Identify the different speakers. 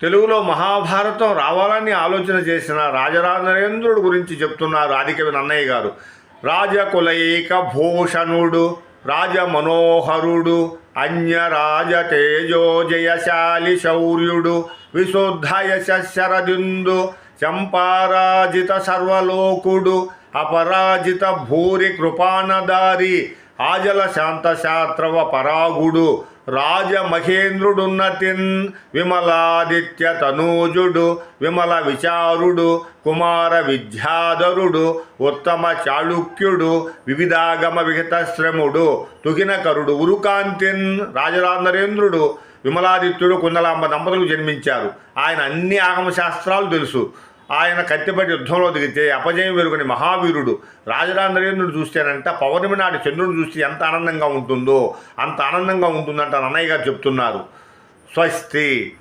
Speaker 1: తెలుగులో మహాభారతం రావాలని ఆలోచన చేసిన రాజరాజేంద్రుడు గురించి చెప్తున్నారు ఆదికవి నన్నయ్య గారు. రాజకులైక భూషణుడు రాజ మనోహరుడు అన్యరాజ తేజో జయశాలి శౌర్యుడు విశుద్ధ యశరదిందు చంపారాజిత సర్వలోకుడు అపరాజిత భూరి కృపానదారి ఆజల శాంత శాస్త్రవ పరాగుడు రాజమహేంద్రుడున్నతిన్ విమలాదిత్య తనూజుడు విమల విచారుడు కుమార విద్యాధరుడు ఉత్తమ చాళుక్యుడు వివిధాగమ విహితశ్రముడు తుగినకరుడు ఉరుకాంతిన్ రాజరాంధరేంద్రుడు విమలాదిత్యుడు కుందలాంబ దంపతులకు జన్మించారు. ఆయన అన్ని ఆగమ శాస్త్రాలు తెలుసు. ఆయన కత్తిపడి యుద్ధంలో దిగితే అపజయం వెలుగుని మహావీరుడు రాజరాజేంద్రుడు చూస్తేనంట పౌర్ణమి నాటి చంద్రుడు చూస్తే ఎంత ఆనందంగా ఉంటుందో అంత ఆనందంగా ఉంటుందంట నన్నయ్య గారు చెప్తున్నారు. స్వస్తి.